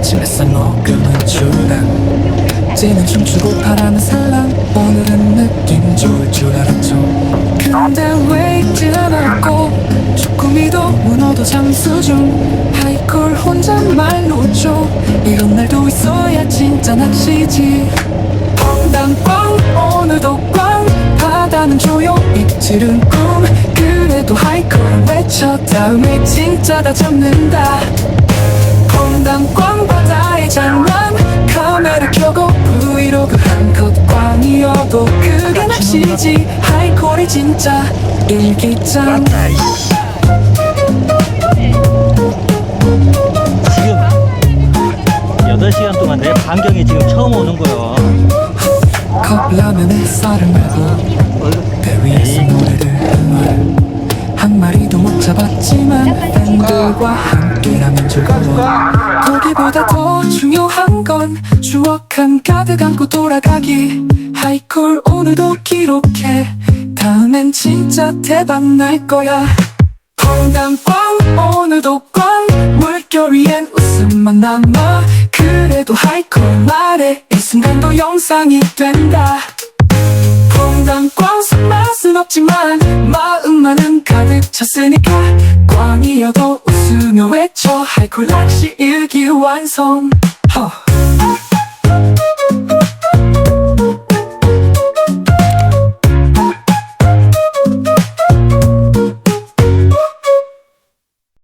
심했어 녹음은 줄라 찌는 춤추고 바라는 살람 오늘은 느낌 좋을 줄 알았죠. 근데 왜 있진 않았고 조금이도 무너도 잠수 중. 하이콜 혼잣말로 줘. 이런 날도 있어야 진짜 낚시지. 펑당 꽝 오늘도 꽝. 바다는 조용 이틀은 꿈. 그래도 하이콜 외쳐. 다음에 진짜 다 잡는다 펑당꽝 바다의 장난 카메라 켜고 브이로그 한컷 꽝이어도 그게 낚시지. 하이콜이 진짜 일기장. 지금 8시간 동안 내 반경이 지금 처음 오는 거예요. 컵라면에 쌀을 메고 배 위에서 노래를 한 말. 한 마리도 못 잡았지만 팬들과 함께 라면 즐거워 거기보다 더 중요한 건 추억 한 가득 안고 돌아가기. 하이콜 오늘도 기록해. 다음엔 진짜 대박 날 거야. 펑당꽝 오늘도 꽝 물결 위엔 웃음만 남아. 그래도 하이콜 말해. 이 순간도 영상이 된다. 퐁당꽝 맛은 없지만 마음만은 가득 찼으니까 꽝이어도 웃으며 외쳐 하이콜 낚시 일기 완성 허.